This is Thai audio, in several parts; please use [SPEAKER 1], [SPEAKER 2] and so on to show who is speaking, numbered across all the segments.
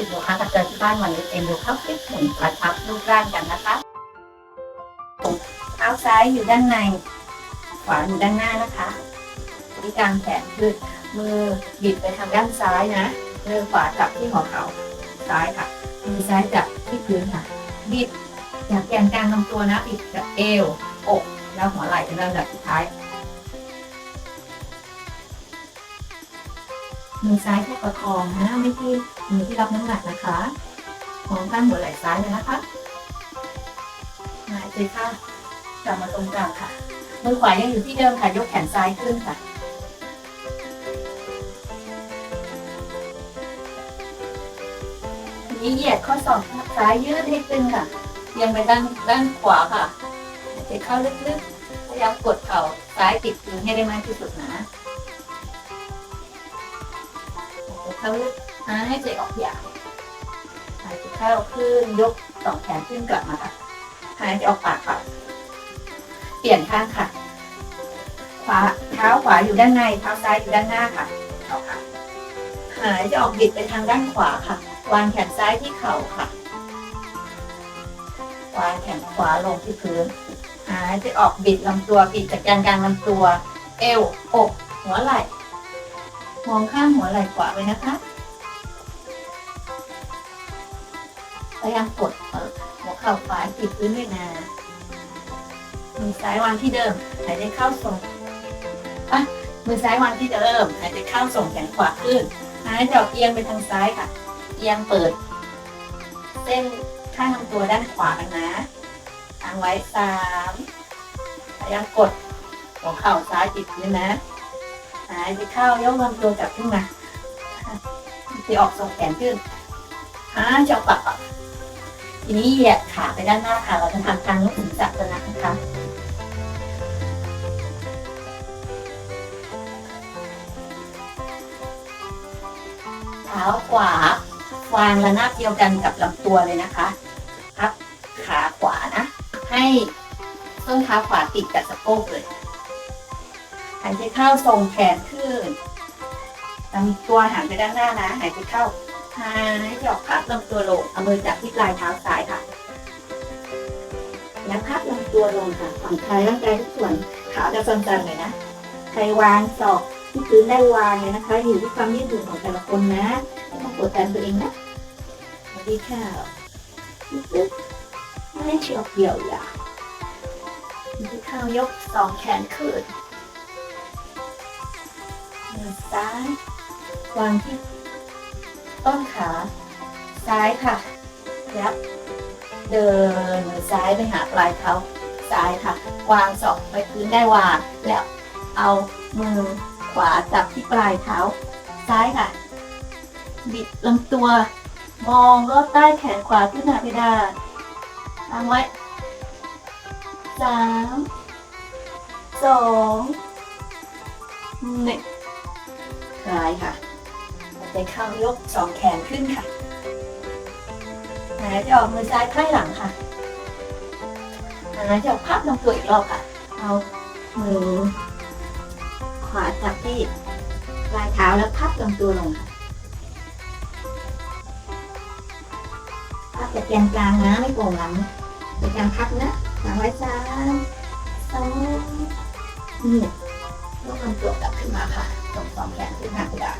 [SPEAKER 1] ฝึกโยคะกับเจอที่บ้านวันนี้เองดูเข้าฟิตหมุนกระชับรูปร่างกันนะคะเท้าซ้ายอยู่ด้านใน ขวาอยู่ด้านหน้านะคะที่กลางแขนคือมือบิดไปทางด้านซ้ายนะมือขวาจับที่หัวเข่าซ้ายค่ะมือซ้ายจับที่พื้นค่ะบิดจากแกนกลางลำตัวนะบิดจากเอวอกแล้วหัวไหล่เป็นลำดับสุดท้าย มือซ้ายแค่ประคองนะไม่ที่มือที่รับน้ำหนักนะคะมองข้างหัวไหล่ซ้ายเลยนะคะหายใจเข้ากลับมาตรงกลางค่ะ มือขวายังอยู่ที่เดิมค่ะ ยกแขนซ้ายขึ้นค่ะทีนี้เหยียดข้อศอกซ้ายยืดให้ขึ้นค่ะเอียงไปด้านด้านขวาค่ะหายใจเข้าลึกๆ พยายามกดเข่าซ้ายติดพื้นให้ได้มากที่สุดนะ หายใจเข้าลึกหายใจออกยาวหายใจเข้าขึ้นยกสองแขนขึ้นกลับมาค่ะหายใจออกปากค่ะเปลี่ยนข้างค่ะ ขวาเท้าขวาอยู่ด้านในเท้าซ้ายอยู่ด้านหน้าค่ะเอาค่ะหายใจออกบิดไปทางด้านขวาค่ะ วางแขนซ้ายที่เข่าค่ะ วางแขนขวาลงที่พื้นหายใจออกบิดลำตัวบิดจากแกนกลางลำตัว เอวอกหัวไหล่ มองข้างหัวไหล่ขวาไปนะคะพยายามกดหัวเข่าขวาติดพื้นด้วยนะมือซ้ายวางที่เดิม หายใจเข้าส่งอะมือซ้ายวางที่เดิม หายใจเข้าส่งแขนขวาขึ้น หายใจออกเอียงไปทางซ้ายค่ะ เอียงเปิด เส้นข้างลำตัวด้านขวากันนะทางไว้สามพยายามกดหัวเข่าซ้ายติดพื้นนะ หายใจเข้ายกลำตัวกลับขึ้นมาหายใจออกส่งแขนขึ้นหาจออกปากออกทีนี้เหยียดขาไปด้านหน้าค่ะ เราจะทำการยกศีรษะตัวนั้นนะคะเท้าขวาวางระนาบเดียวกันกับลำตัวเลยนะคะพับขาขวานะ ให้ต้นเท้าขวาติดกับสะโพกเลย หายใจเข้าส่งแขนขึ้นลำตัวหันไปด้านหน้านะ หายใจเข้าหายใจออกพับลำตัวลงเอามือจับที่ปลายเท้าซ้ายค่ะแล้วพับลำตัวลงค่ะผ่อนคลายร่างกายทุกส่วนขาจะสั่นๆเลยนะใครวางศอกที่พื้นได้วางเลยนะคะอยู่ที่ความยืดหยุ่นของแต่ละคนนะไม่ต้องกดดันตัวเองนะสวัสดีค่ะลึกๆไม่เฉียวเกี่ยวอย่าที่เข้ายกสองแขนขึ้น มือซ้าย วางที่ต้นขา ซ้ายค่ะแล้วเดินมือซ้ายไปหาปลายเท้าซ้ายค่ะ วางศอกไปพื้นได้วางแล้วเอามือขวาจับที่ปลายเท้า ซ้ายค่ะ บิดลำตัว มองรอบใต้แขนขวาขึ้นหน้าเพดานวางไว้สามสองหนึ่ง คลายค่ะหายใจเข้ายกสองแขนขึ้นค่ะหายใจออกมือซ้ายไพ่หลังค่ะหายใจออกพับลงตัวอีกรอบค่ะ เอามือขวาจับที่ปลายเท้าแล้วพับลำตัวลงค่ะพับจากแกนกลางนะไม่โป่งหลังเป็นการพับนะวางไว้ซ้ายสองหนึ่งยกลำตัวกลับขึ้นมาค่ะ ส่งสองแขนขึ้นหางกระดาษ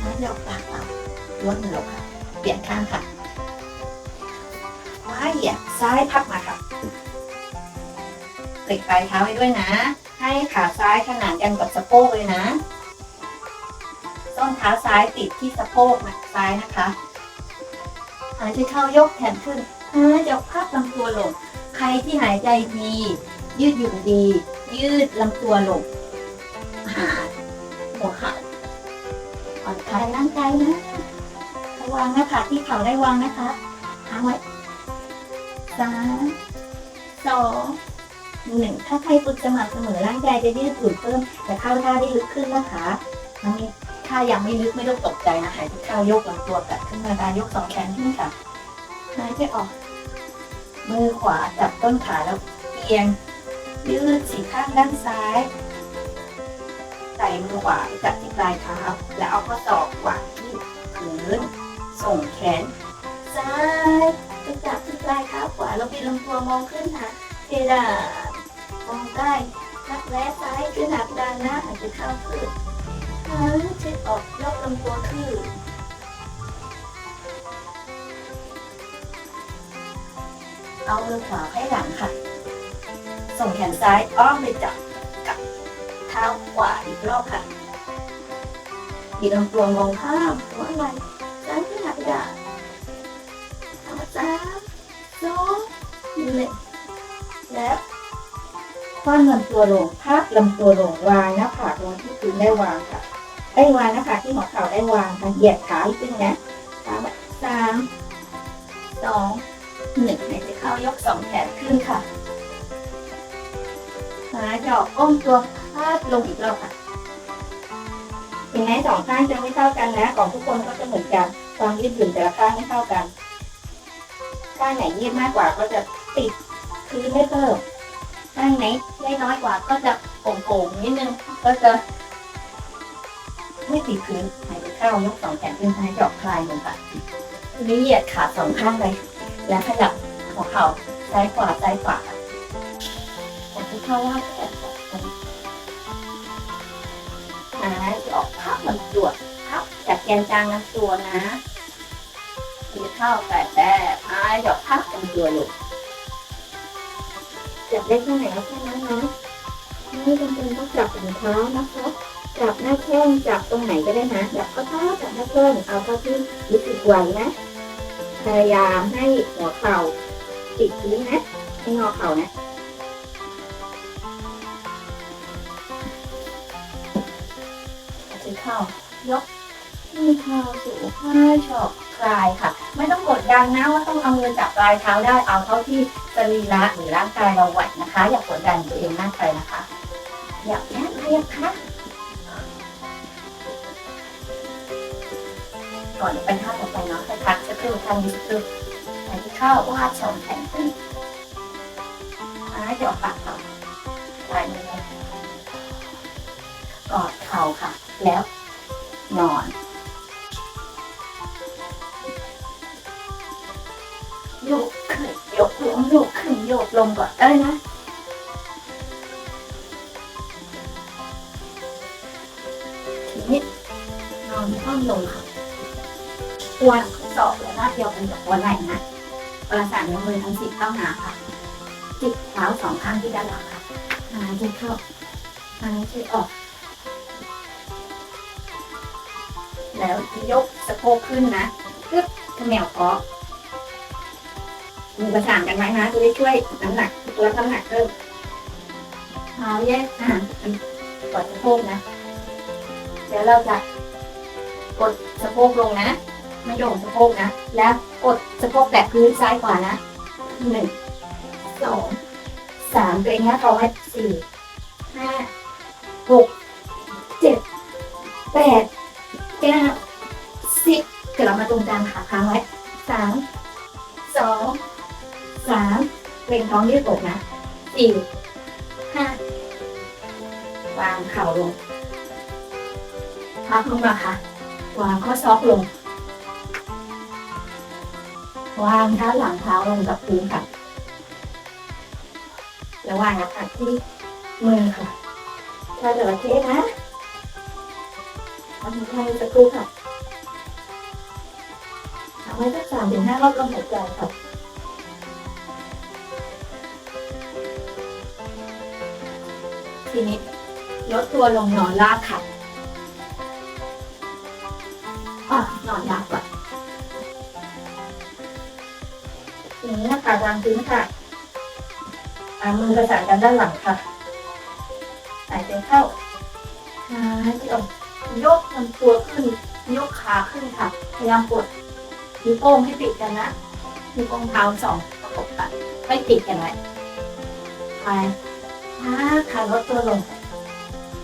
[SPEAKER 1] แล้วเดี๋ยวปากเอาลดมือลงค่ะ เปลี่ยนข้างค่ะขวาเหยียบซ้ายพับมาค่ะติดปลายเท้าไว้ด้วยนะ ให้ขาซ้ายขนานกันกับสะโพกเลยนะ ต้นเท้าซ้ายติดที่สะโพกซ้ายนะคะหายใจเข้ายกแขนขึ้นหายใจออกพับลำตัวลง ใครที่หายใจดี ยืดหยุ่นดี ยืดลำตัวลงหาหัวเข่าผ่อนคลายร่างกายนะระวางน้าผากที่เข่าได้วางนะคะค้างไว้สามสองหนึ่งถ้าใครฝึกสม่ำเสมอร่างกายจะยืดหยุ่นเพิ่มแต่เข้าท่าได้ลึกขึ้นนะคะน้องมีถ้ายังไม่ลึกไม่ต้องตกใจนะหายใจเข้ายกลำตัวกลับขึ้นมาได้ยกสองแขนขึ้นค่ะหายใจออก มือขวาจับต้นขาแล้วเอียง ยืดสีข้างด้านซ้าย ใส่มือขวาจับที่ปลายเท้า แล้วเอาข้อศอกวางที่พื้น ส่งแขน ซ้ายไปจับที่ปลายเท้าขวาแล้วบิดลำตัวมองขึ้นหาเพดานมองใต้รักแร้ซ้ายขึ้นหนักด้านหน้าหายใจเข้าขึ้นหายใจออกยกลำตัวขึ้นเอามือขวาให้หลังค่ะ ส่งแขนซ้ายอ้อมไปจับกับเท้าขวาอีกรอบค่ะบีบลำตัวมองข้ามหัวไหล่ซ้ายขึ้นหักดาเอาสามสองหนึ่งแล้วคว่ำลำตัวลงภาพลำตัวลงวางหน้าผากลงที่พื้นได้วางค่ะ ได้วางน้าผาที่หัวเข่าได้วางค่ะเหยียดขาอีกทีนะสามสามสองหนึ่งหายใจเข้ายกสองแขนขึ้นค่ะ หาดอกก้มตัวพาดลงอีกรอบค่ะเห็นไหมสองข้างจะไม่เท่ากันนะ ของทุกคนก็จะเหมือนกันความยืดหยุ่นแต่ละข้างไม่เท่ากัน ข้างไหนยืดมากกว่าก็จะติดพื้นได้เพิ่มข้างไหนได้น้อยกว่าก็จะโป่งๆนิดนึงก็จะไม่ติดพื้นหายใจเข้ายกสองแขนขึ้นหายใจอกคลายลงค่ะทีนี้เหยียดขาสองข้างเลย และขยับหัวเข่าซ้ายขวาซ้ายขวา เขาว่าแขนสองคนหายออกพับลำตัวพับจากแกนกลางตัวนะหายเข้าแต่แต่หายออกพับลำตัวลงจับได้แค่ไหนก็แค่นั้นนะไม่จำเป็นต้องจับถุงเท้านะคะจับหน้าแข้งจับตรงไหนก็ได้นะจับก็เท้าจับหน้าแข้งเอาเท่าที่รู้สึกไหวนะพยายามให้หัวเข่าติดพื้นนะให้งอเข่านะ ยกมือเท้าสูงห้าชอบคลายค่ะ ไม่ต้องกดดันนะว่าต้องเอามือจับปลายเท้าได้เอาเท่าที่สรีระหรือร่างกายเราไหวนะคะ อย่ากดดันตัวเองมากไปนะคะ อย่าแน่นเรียบค่ะก่อนไปท่าต่อไปเนาะให้พักสักครู่ทางนี้สักครู่หายใจเข้าวาดสองแขนขึ้นหายใจออกปากค่ะปลายมือกอดเข่าค่ะ แล้ว นอน ยกขึ้นยกลงยกขึ้นยกลงก่อนได้นะทีนี้นอนคว่ำลงค่ะตัวสอบและหน้าเดียวกันกับหัวไหล่นะประสานมือทั้งสิบเข้าหาค่ะจิกเท้าสองข้างที่ด้านหลังค่ะหายใจเข้าหายใจออก แล้วยกสะโพกขึ้นนะปึ๊บขมวคาะมือประสานกันไว้นะจะได้ช่วยน้ำหนักลดน้ำหนักเพิ่มเท้าแยกห่างกดสะโพกนะ เดี๋ยวเราจะกดสะโพกลงนะ ไม่โยงสะโพกนะ แล้วกดสะโพกแตะพื้นซ้ายขวานะหนึ่งสองสามตัวเองนะเขาให้สี่ห้าหกเจ็ดแปด เก้าสิบกลับมาตรงกลางขาค้างไว้สามสองสามเกรงท้องยืดอกนะสี่ห้าวางเข่าลงพักลงมาค่ะ วางข้อซอกลง วางเท้าหลังเท้าลงกับพื้นค่ะแล้ววางน้ำหนักที่มือค่ะถ้าจระเข้นะ ทำให้สักครู่ค่ะทำให้สักสามถึงห้ารอบลมหายใจค่ะทีนี้ลดตัวลงนอนลากค่ะอะนอนลากก่อนทีนี้นะคะวางพื้นค่ะอามือประสานกันด้านหลังค่ะ หายใจเข้าหายใจออก ยกลำตัวขึ้น ยกขาขึ้นค่ะ พยายามกดนิ้วโป้งให้ติดกันนะนิ้วโป้งเท้าสองประกบกันไม่ติดกันไว้ไปอ่าขาลดตัวลง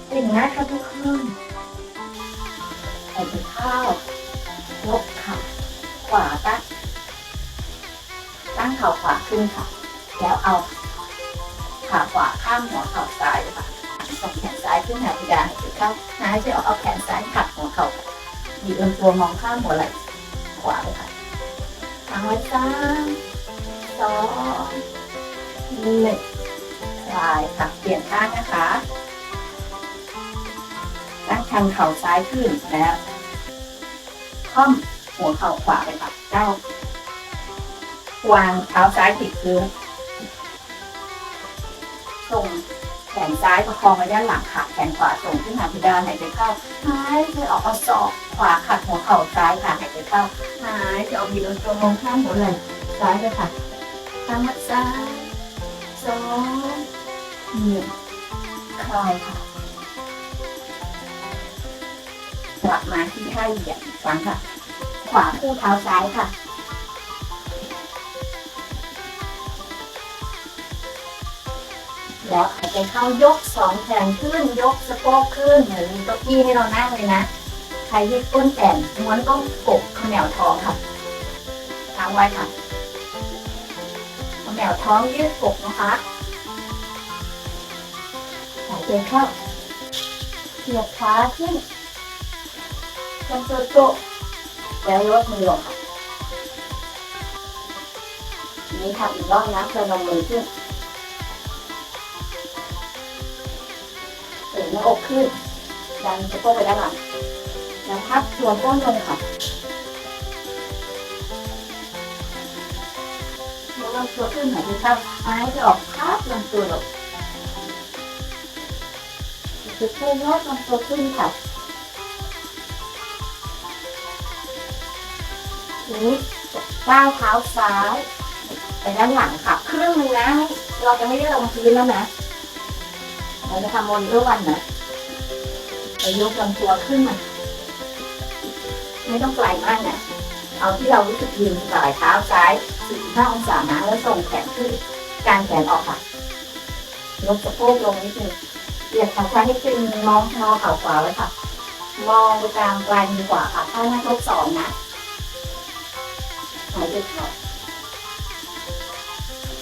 [SPEAKER 1] เก่งนะค่ะทุกคนหายใจเข้ายกขาขวาตั้งตั้งเข่าขวาขึ้นค่ะ แล้วเอาขาขวาข้ามหัวเข่าซ้ายค่ะ ส่งแขนซ้ายขึ้นหาเพดานหายใจเข้าหายใจออกเอาแขนซ้ายผลักหัวเข่าค่ะบีบลำตัวมองข้ามหัวไหล่ขวาเลยค่ะทางไว้สามสองหนึ่งคลายค่ะเปลี่ยนท่านะคะตั้งชันเข่าซ้ายขึ้นแล้วค่อมหัวเข่าขวาไปค่ะเก้าวางเท้าซ้ายติดพื้น นซ้ายประคองไว้ด้านหลังค่ะ แขนขวาส่งขึ้นหาเพดานหายใจเข้าหายใจออกเอาศอกขวาขัดหัวเข่าซ้ายค่ะหายใจเข้าหายใจออกบีบลำตัวมองข้ามหัวไหล่ซ้ายเลยค่ะทางมัดซ้ายสองหนึ่งคลายค่ะกลับมาที่ท่าเหยียดอีกครั้งค่ะ ขวาคู่เท้าซ้ายค่ะ แล้วหายใจเข้ายกสองแขนขึ้นยกสะโพกขึ้นเหมือนมีเก้าอี้ให้เรานั่งเลยนะใครยืดก้นแอนม้วนต้องกบขมแนวท้องค่ะค้างไว้ค่ะขมแนวท้องยืดกบนะคะหายใจเข้าเหยียดขาขึ้นลำตัวโตแล้วยกมือลงค่ะนี้ทำอีกรอบนะเราลงมือขึ้น หน้าอกขึ้น ดันสะโพกไปด้านหลังแล้วพับตัวก้นลงค่ะยกลำตัวขึ้นหายใจเข้าหายใจออกพับลำตัวลงจะช่วยยกลำตัวขึ้นค่ะทีนี้ก้าวเท้าซ้ายไปด้านหลังค่ะ ครึ่งหนึงนะ เราจะไม่ได้ลงพื้นแล้วนะ เราจะทำวนเพื่อวันนะไปยกลำตัวขึ้นมา ไม่ต้องไกลมากนะ เอาที่เรารู้สึกยืนสายเท้าซ้าย45องศานะแล้วส่งแขนขึ้นกางแขนออกค่ะยกสะโพกลงนิดนึงเหยียดขาซ้ายให้ตึงมองงอเข่าขวาไว้ค่ะ มองไปกลางปลายมือขวาค่ะท่าหน้าทบสองนะหายใจเข้า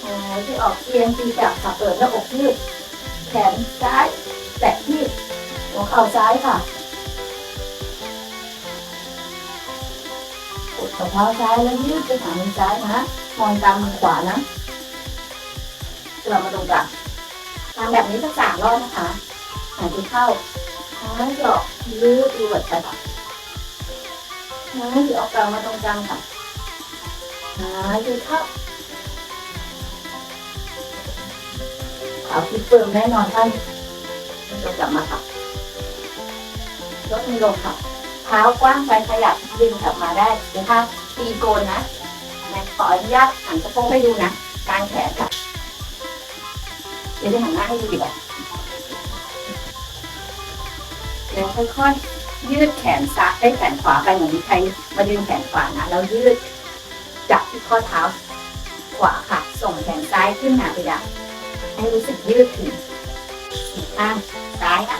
[SPEAKER 1] หายใจออกเอียงตีจับค่ะเปิดหน้าอกยืด แขนซ้าย แตะที่หัวเข่าซ้ายค่ะกดกระเพาซ้ายแล้วยืดไปหามือซ้ายนะมองตามมือขวานะเรามาตรงกลางทำแบบนี้สักสามรอบนะคะหายใจเข้าหายใจออกยืดรวดไปค่ะหายใจออกกลางมาตรงกลางค่ะหายใจเข้า เอาที่เฟิร์มแน่นอนท่านจะกลับมาค่ะยกมือลงค่ะ เท้ากว้างไปขยับดึงกลับมาได้เดี๋ยวค่ะตีโกนนะแม่ขออนุญาตหันสะโพกให้ดูนะกางแขนค่ะเดี๋ยวจะหันหน้าให้ดูดีกว่าเดี๋ยวค่อยๆยืดแขนซ้ายได้แขนขวาไปเหมือนมีใครมาดึงแขนขวานะแล้วยืดจับที่ข้อเท้า ขวาค่ะ ส่งแขนซ้ายขึ้นหาไปดัง ให้รู้สึกยืดถึงอีกข้างซ้ายค่ะ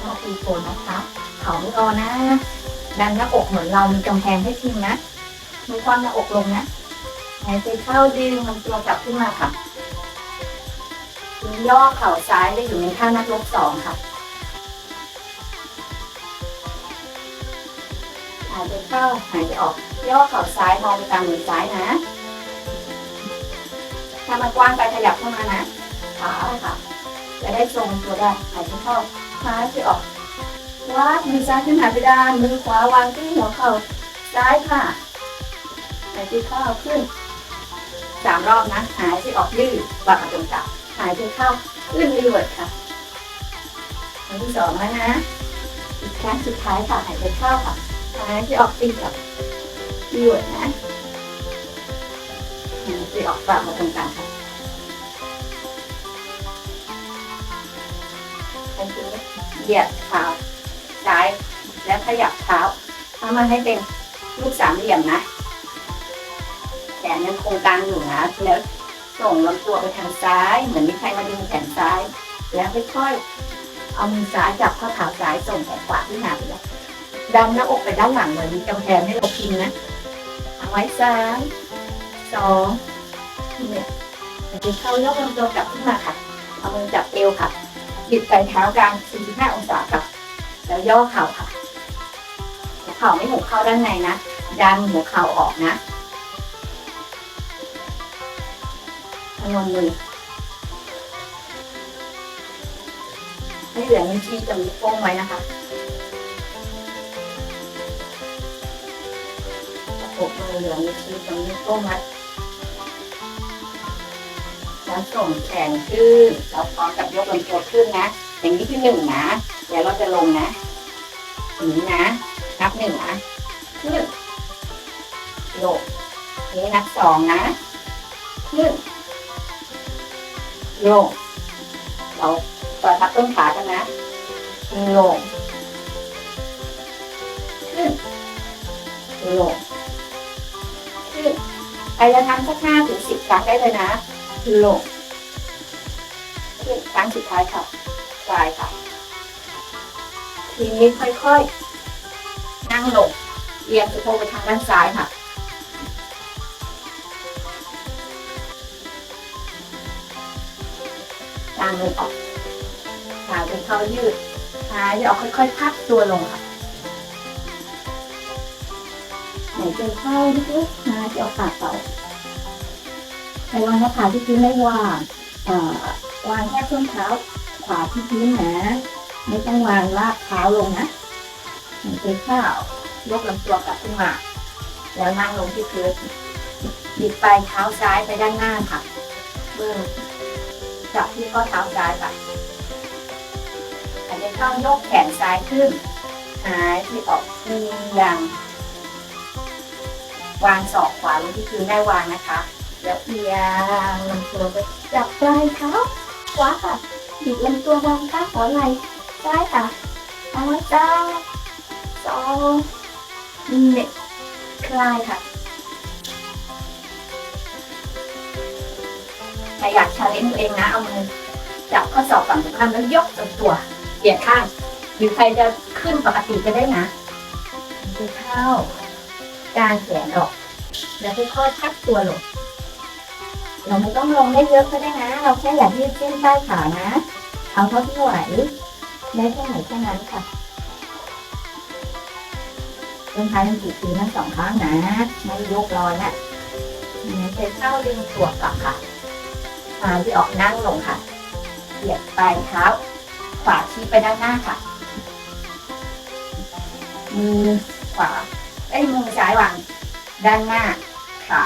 [SPEAKER 1] ก็ตีโคนนะคะเขาไม่งอนะ ดันหน้าอกเหมือนเรามีกำแพงให้พิงนะมือคว่ำหน้าอกลงนะหายใจเข้าดึงลำตัวกลับขึ้นมาค่ะย่อเข่าซ้ายได้อยู่ในท่านักลบสองค่ะหายใจเข้าหายใจออก ย่อเข่าซ้ายมองไปตามมือซ้ายนะ ถ้ามันกว้างไปขยับเข้ามานะขาค่ะ จะได้ทรงตัวได้หายใจเข้าหายใจออกวาดมือซ้ายขึ้นหาไปด้านมือขวาวางที่หัวเข่าซ้ายค่ะหายใจเข้าขึ้นสามรอบนะ หายใจออกยืดวางกัตรงกลางหายใจเข้าขึ้นรีเวิร์ดค่ะครั้งที่สองแล้วนะอีกครั้งสุดท้ายค่ะหายใจเข้าค่ะหายใจออกตีกับรีเวิร์ดนะ หายใจออกกลับมาตรงกลางค่ะอันนี้เหยียดเท้าซ้ายแล้วขยับเท้าทำมันให้เป็นลูกสามเหลี่ยมนะแขนยังคงกลางอยู่นะแล้วส่งลำตัวไปทางซ้าย เหมือนมีใครมาดึงแขนซ้าย แล้วค่อยๆเอามือซ้ายจับข้อเท้าซ้ายส่งแขนขวาขึ้นาไปเลยดันหน้าอกไปด้านหลังเหมือนมีกำแพงให้เราพิงนะเอาไว้ซ้าย สองเนี่ยหายใจเข้ายกลำตัวกลับขึ้นมาค่ะ เอามือจับเอวค่ะ บิดปเท้ากลาง 45 องศาค่ะ แล้วย่อเข่าค่ะหัวเข่าไม่หุบเข้าด้านในนะ ดันหัวเข่าออกนะพนมมือให้เหลือนิ้วชี้กับนิ้วโป้งไว้นะคะประกบมือเหลือนิ้วชี้กับนิ้วโป้งไว้ แล้วส่งแขนขึ้นเราพร้อมกับยกลำตัวขึ้นนะ อย่างนี้คือหนึ่งนะเดี๋ยวเราจะลงนะอย่งนี้นะนับหนึ่งนะขึ้นลงนี่นับสองนะขึ้นลงเราต่อทับต้นขากันนะลงขึ้นลงขึ้นใครจะทำสักห้าถึงสิบครั้งได้เลยนะ ลงขึ้นครั้งสุดท้ายค่ะปลายค่ะ ทีนี้ค่อยๆ นั่งลงเอียงสะโพกไปทางด้านซ้ายค่ะกางมือออกขาเป็นเข้ายืดขาจะออกค่อยๆ พับตัวลงค่ะหายใจเข้าลึกๆขาจะออกปากเป่า ระวังนะขาที่พื้นไม่วางวางแค่ส้นเท้าขวาที่พื้นนะไม่ต้องวางลากเท้าลงนะหายใจเข้ายกลำตัวกลับขึ้นมา แล้วนั่งลงที่พื้นบิดปลายเท้าซ้ายไปด้านหน้าค่ะมือจับที่ข้อเท้าซ้ายค่ะหายใจเข้ายกแขนซ้ายขึ้นหายที่ออกมีอย่าง วางศอกขวาลงที่พื้นได้วางนะคะ แล้วเอียงลำตัวไปจับปลายเท้าขวาค่ะบิดลำตัววางข้างหัวไหล่ซ้ายค่ะเอาไว้จ้าสองหนึ่งคลายค่ะใครอยากชาเลนจ์ตัวเองนะเอามือจับข้อศอกฝั่งตรงข้ามแล้วยกลำตัวเปลี่ยนข้างหรือใครจะขึ้นปกติก็ได้นะจะเข้ากางแขนออก แล้วค่อยๆพักตัวลง เราไม่ต้องลงได้เยอะก็ได้นะ เราแค่อยากยืดเส้นใต้ขานะ เอาเท่าที่ไหวได้แค่ไหนแค่นั้นค่ะต้นท้ายยังติดตีทั้งสองข้างนะไม่ยกลอยนะเนี่ยจะเข้าดึงตัวกลับค่ะขาที่ออกนั่งลงค่ะเหยียดปลายเท้าขวาชี้ไปด้านหน้าค่ะมือขวาไอ้ยมือซ้ายวางด้านหน้าขา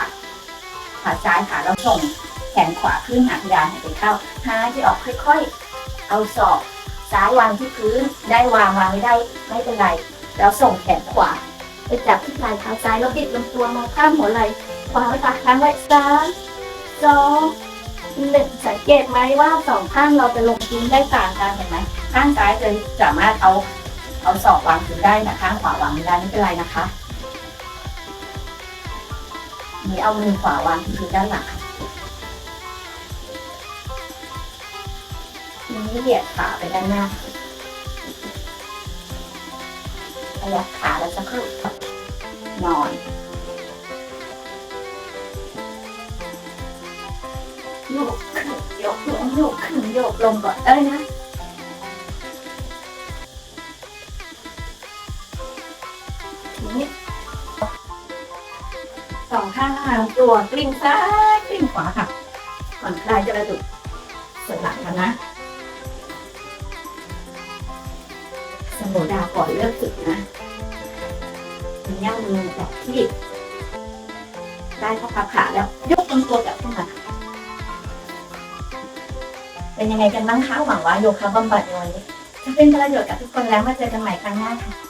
[SPEAKER 1] ขาซ้ายขาแล้วส่งแขนขวาขึ้นหาเพดานหายใจเข้าหายใจออกค่อยๆ เอาศอกซ้ายวางที่พื้นได้วางวางไม่ได้ไม่เป็นไร แล้วส่งแขนขวาไปจับที่ปลายเท้าซ้ายแล้วบิดลำตัวมองข้ามหัวไหล่ขวาไว้ค่ะค้างไว้สามสองหนึ่งสังเกตไหมว่าสองข้างเราจะลงพื้นได้ต่างกันเห็นไหมข้างซ้ายจะสามารถเอาเอาศอกวางพื้นได้นะข้างขวาวางไม่ได้ไม่เป็นไรนะคะ นี่เอามือขวาวางที่พื้นด้านหลังทีนี้เหยียดขาไปด้านหน้าขยับขาแล้วสักครู่นอนยกขึ้นยกลงยกขึ้นยกลงก่อนได้นะ สองข้างหางตัวกลิ้งซ้ายกลิ้งขวาค่ะผ่อนคลายจะกระดุกส่วนหลังกันนะสมุดาก่อนเลิกฝึกนะมีย่างมือจับที่ได้ข้อพับขาแล้ว ยกลำตัวกลับขึ้นมาเป็นยังไงกันบ้างคะหวังว่าโยคะบำบัดในวันนี้จะเป็นประโยชน์กับทุกคนแล้วมาเจอกันใหม่ครั้งหน้าค่ะบ๊ายบายค่ะ